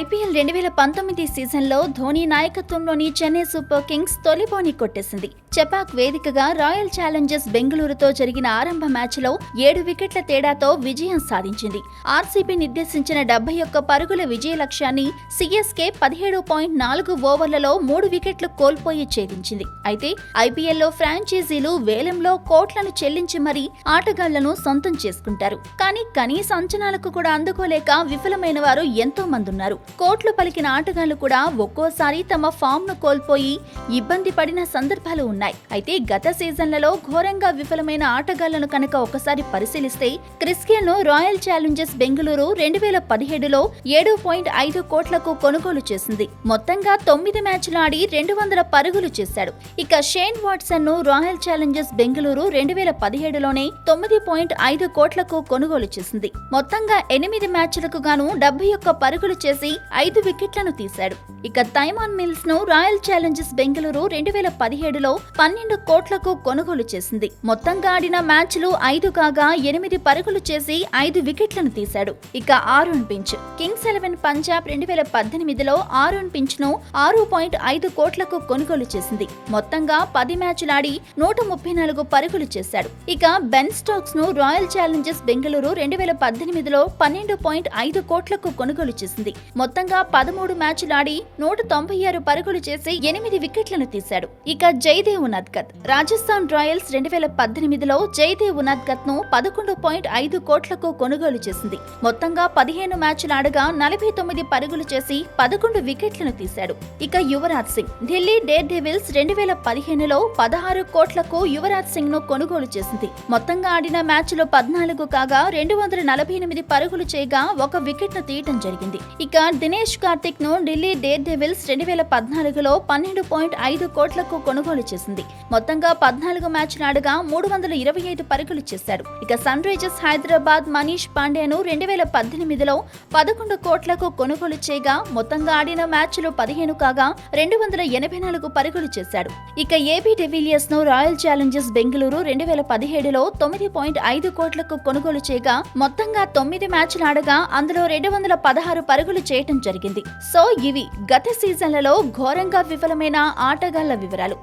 IPL రెండు వేల పంతొమ్మిది సీజన్లో ధోని నాయకత్వంలోని చెన్నై సూపర్ కింగ్స్ తొలి బోని కొట్టేసింది. చెపాక్ వేదికగా రాయల్ ఛాలెంజర్స్ బెంగళూరుతో జరిగిన ఆరంభ మ్యాచ్లో ఏడు వికెట్ల తేడాతో విజయం సాధించింది. ఆర్సీబీ నిర్దేశించిన డెబ్బై ఒక్క పరుగుల విజయ లక్ష్యాన్ని సిఎస్కే పదిహేడు పాయింట్ నాలుగు ఓవర్లలో మూడు వికెట్లు కోల్పోయి ఛేదించింది. అయితే ఐపీఎల్లో ఫ్రాంచైజీలు వేలంలో కోట్లను చెల్లించి మరీ ఆటగాళ్ళను సొంతం చేసుకుంటారు. కానీ కనీస అంచనాలకు కూడా అందుకోలేక విఫలమైన వారు ఎంతో మంది ఉన్నారు కోట్లు పలికిన ఆటగాళ్ళు కూడా ఒక్కోసారి తమ ఫామ్ను కోల్పోయి ఇబ్బంది పడిన సందర్భాలు ఉన్నాయి. అయితే గత సీజన్లలో ఘోరంగా విఫలమైన ఆటగాళ్ళను కనుక ఒకసారి పరిశీలిస్తే క్రిస్కెల్ను రాయల్ ఛాలెంజర్స్ బెంగళూరు రెండు వేల పదిహేడులో ఏడు పాయింట్ ఐదు కోట్లకు కొనుగోలు చేసింది. మొత్తంగా తొమ్మిది మ్యాచ్లు ఆడి రెండు వందల పరుగులు చేశాడు. ఇక షేన్ వాట్సన్ను రాయల్ ఛాలెంజర్స్ బెంగళూరు రెండు వేల పదిహేడులోనే తొమ్మిది పాయింట్ ఐదు కోట్లకు కొనుగోలు చేసింది. మొత్తంగా ఎనిమిది మ్యాచ్లకు గాను డెబ్బై ఒక్క పరుగులు చేసి ఐదు వికెట్లను తీశాడు. ఇక తైమాన్ మిల్స్ను రాయల్ ఛాలెంజర్స్ బెంగళూరు రెండు వేల పదిహేడులో పన్నెండు కోట్లకు కొనుగోలు చేసింది. మొత్తంగా ఆడిన మ్యాచ్లు ఐదు కాగా ఎనిమిది పరుగులు చేసి ఐదు వికెట్లను తీశాడు. ఇక Aaron Finch. Kings Eleven Punjab రెండు వేల పద్దెనిమిదిలో ఆరోన్ పించ్ను ఆరు పాయింట్ ఐదు కోట్లకు కొనుగోలు చేసింది. మొత్తంగా పది మ్యాచ్లు ఆడి నూట ముప్పై నాలుగు పరుగులు చేశాడు. ఇక బెన్ స్టోక్స్ను రాయల్ ఛాలెంజర్స్ బెంగళూరు రెండు వేల పద్దెనిమిదిలో పన్నెండు పాయింట్ ఐదు కోట్లకు కొనుగోలు చేసింది. మొత్తంగా పదమూడు మ్యాచ్లు ఆడి నూట తొంభై ఆరు పరుగులు చేసి ఎనిమిది వికెట్లను తీశాడు. ఇక జయదేవ్ ఉనద్గత్ రాజస్థాన్ రాయల్స్ రెండు వేల పద్దెనిమిదిలో జయదేవ్ ఉనద్గత్ను పదకొండు పాయింట్ ఐదు కోట్లకు కొనుగోలు చేసింది. మొత్తంగా పదిహేను మ్యాచ్లు ఆడగా నలభై తొమ్మిది పరుగులు చేసి పదకొండు వికెట్లను తీశాడు. ఇక యువరాజ్ సింగ్. ఢిల్లీ డేర్ డెవిల్స్ రెండు వేల పదిహేనులో పదహారు కోట్లకు యువరాజ్ సింగ్ను కొనుగోలు చేసింది. మొత్తంగా ఆడిన మ్యాచ్లో పద్నాలుగు కాగా రెండు వందల నలభై ఎనిమిది పరుగులు చేయగా ఒక వికెట్ను తీయటం జరిగింది. ఇక దినేష్ కార్తిక్ను ఢిల్లీ డేర్ డెవిల్స్ రెండు వేల పద్నాలుగులో పన్నెండు పాయింట్ ఐదు కోట్లకు కొనుగోలు చేసింది. మొత్తంగా పద్నాలుగు మ్యాచ్లు ఆడగా మూడు వందల ఇరవై ఐదు పరుగులు చేశాడు. ఇక సన్ రైజర్స్ హైదరాబాద్ మనీష్ పాండేను రెండు వేల పద్దెనిమిదిలో పదకొండు కోట్లకు కొనుగోలు చేయగా మొత్తంగా ఆడిన మ్యాచ్లు పదిహేను కాగా రెండు వందల ఎనభై నాలుగు పరుగులు చేశాడు. ఇక ఏబీ డెవిలియర్స్ను రాయల్ ఛాలెంజర్స్ బెంగళూరు రెండు వేల పదిహేడులో తొమ్మిది పాయింట్ ఐదు కోట్లకు కొనుగోలు చేయగా మొత్తంగా తొమ్మిది మ్యాచ్లు ఆడగా అందులో రెండు వందల పదహారు పరుగులు చేయటం జరిగింది. సో ఇవి గత సీజన్లలో ఘోరంగా విఫలమైన ఆటగాళ్ళ వివరాలు.